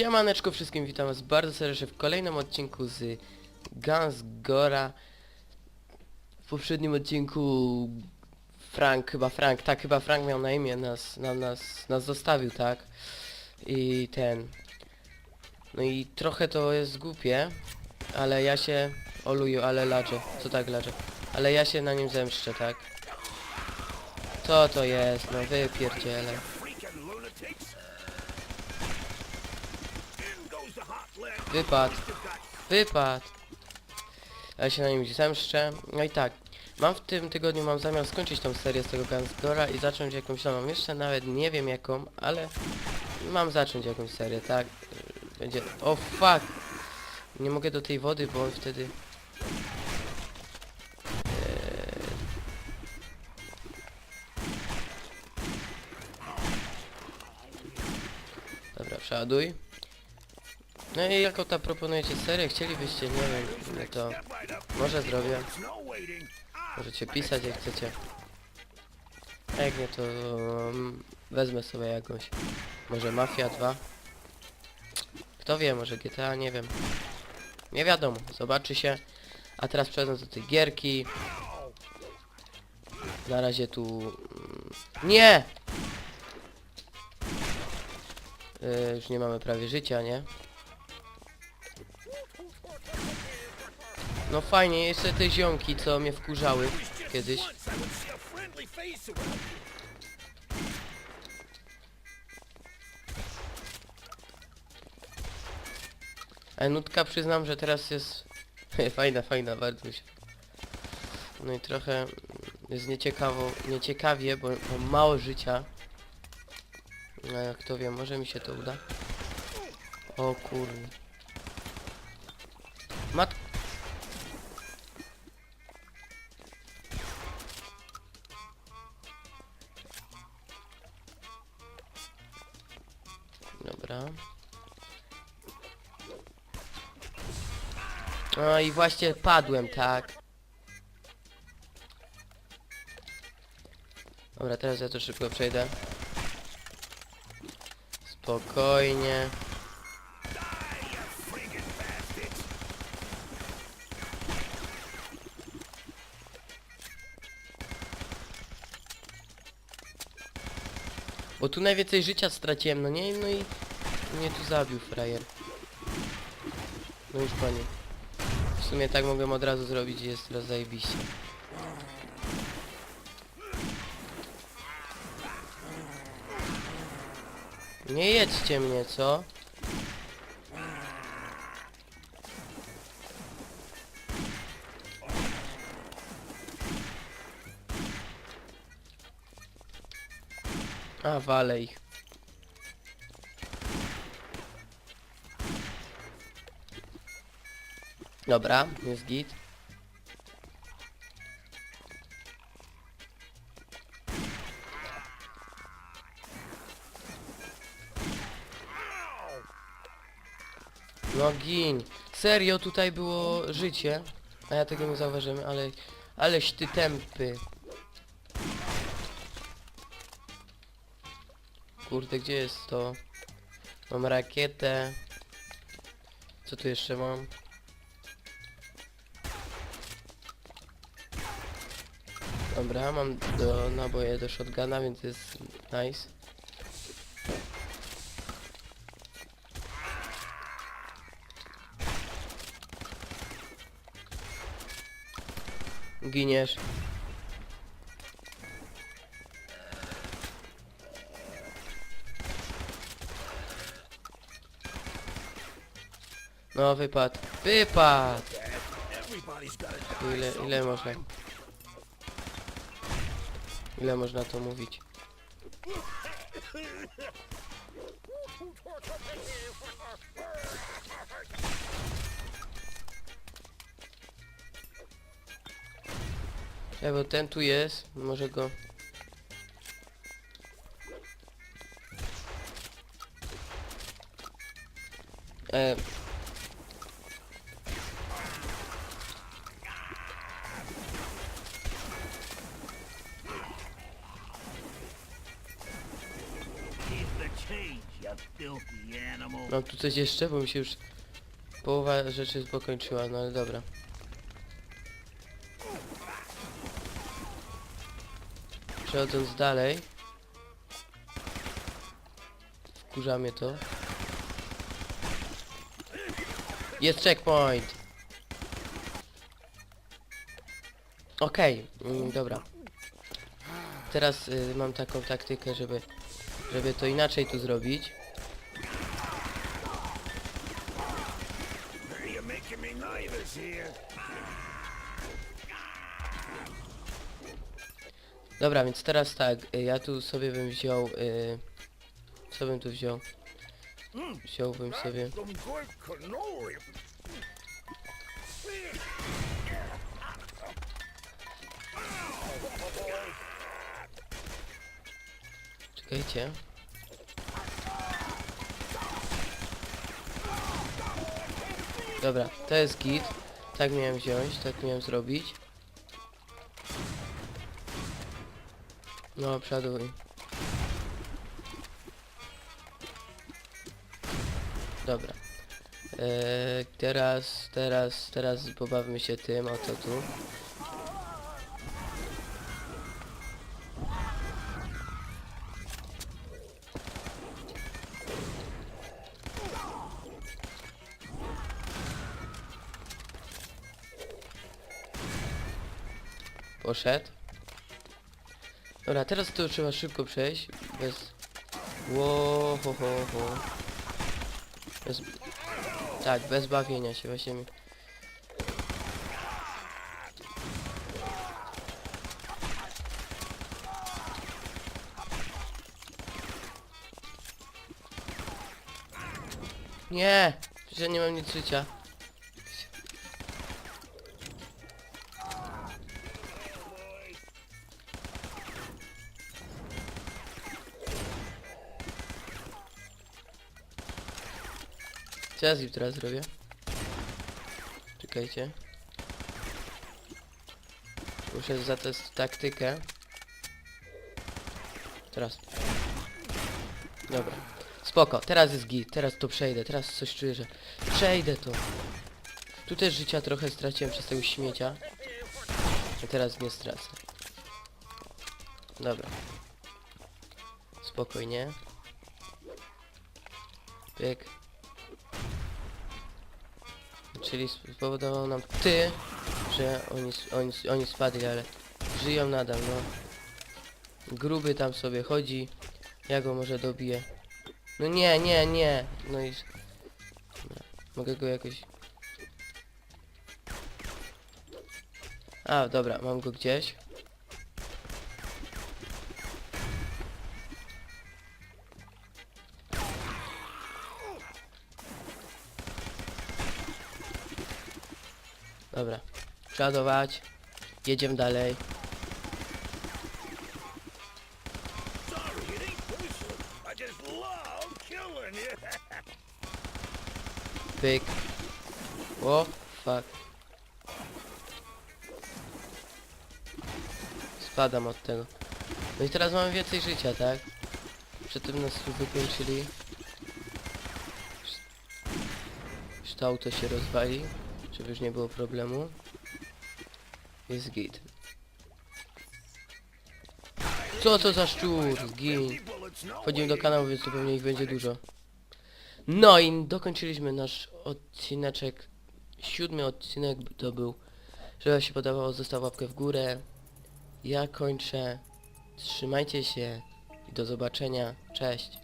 Siemaneczko wszystkim, witam was bardzo serdecznie w kolejnym odcinku z Guns Gora. W poprzednim odcinku Frank, chyba Frank, tak chyba Frank miał na imię, nas, na, nas, nas zostawił, tak? I ten... No i trochę to jest głupie, ale ja się... Oluju, ale laczę, co tak laczę? Ale ja się na nim zemszczę, tak? Co to jest? No wypierdzielę. Wypad. Wypad. Ja się na nim zemszczę. No i tak. Mam w tym tygodniu, mam zamiar skończyć tą serię z tego Gunsdora i zacząć jakąś nową. Jeszcze nawet nie wiem jaką, ale mam zacząć jakąś serię, tak? Będzie... O fuck! Nie mogę do tej wody, bo wtedy... Eee. Dobra, przeładuj. No i jaką tam proponujecie serię? Chcielibyście, nie wiem, no to może zrobię. Możecie pisać jak chcecie. A jak nie to mm, wezmę sobie jakąś. Może Mafia 2. Kto wie, może GTA, nie wiem. Nie wiadomo, zobaczy się. A teraz przechodząc do tej gierki. Na razie tu... mm, Nie! Yy, już nie mamy prawie życia, nie? No fajnie, jeszcze te ziomki, co mnie wkurzały kiedyś. Ale nutka przyznam, że teraz jest fajna, fajna, bardzo się. No i trochę jest nieciekawo, nieciekawie, bo mało życia. No jak kto wie, może mi się to uda. O kurde. Mat... No i właśnie padłem, tak. Dobra, teraz ja to szybko przejdę. Spokojnie. Bo tu najwięcej życia straciłem, no nie? No i mnie tu zabił frajer. No już panie. Sumie tak mogłem od razu zrobić i jest teraz zajebiście. Nie jedźcie mnie, co? A, walę ich. Dobra, jest git. No gin. Serio, tutaj było życie. A ja tego nie zauważyłem, ale... Aleś ty tępy. Kurde, gdzie jest to? Mam rakietę. Co tu jeszcze mam? Dobra, mam do naboje do shotguna, więc jest nice. Giniesz. No wypad. Wypad! Ile, ile można? Ile można to mówić? Ja, bo ten tu jest, może go... E... Mam tu coś jeszcze, bo mi się już połowa rzeczy pokończyła, no ale dobra. Przechodząc dalej. Wkurza mnie to. Jest checkpoint! Okej, mm, dobra. Teraz y, mam taką taktykę, żeby, żeby to inaczej tu zrobić. Dobra, więc teraz tak, y, ja tu sobie bym wziął, y, co bym tu wziął? Wziąłbym sobie, czekajcie. Dobra, to jest git. Tak miałem wziąć, tak miałem zrobić. No, przoduj. Dobra. Eee, teraz, teraz, teraz pobawmy się tym, oto tu. Poszedł. Dobra, teraz to trzeba szybko przejść. Bez... Ło, ho, ho, ho. Bez... Tak, bez bawienia się właśnie mi... Nie! Przecież nie mam nic życia. Co ja z teraz zrobię? Czekajcie. Muszę zatestować taktykę. Teraz. Dobra. Spoko, teraz jest git, teraz to przejdę, teraz coś czuję, że przejdę to. Tu też życia trochę straciłem przez tego śmiecia. A teraz nie stracę. Dobra. Spokojnie. Pyk. Czyli spowodował nam ty, że oni, oni, oni spadli, ale żyją nadal, no. Gruby tam sobie chodzi. Ja go może dobiję. No nie, nie, nie. No i... Mogę go jakoś... A, dobra, mam go gdzieś. Dobra. Przeładować. Jedziemy dalej. Pyk. O, fuck. Spadam od tego. No i teraz mamy więcej życia, tak? Przedtem nas tu wykończyli. Już to auto się rozwali, żeby już nie było problemu. Jest git. Co to za szczur? No Wchodzimy do kanału, więc tu pewnie ich będzie dużo. No i dokończyliśmy nasz odcineczek. Siódmy odcinek to był. Żeby się podobało, zostaw łapkę w górę. Ja kończę. Trzymajcie się i do zobaczenia. Cześć.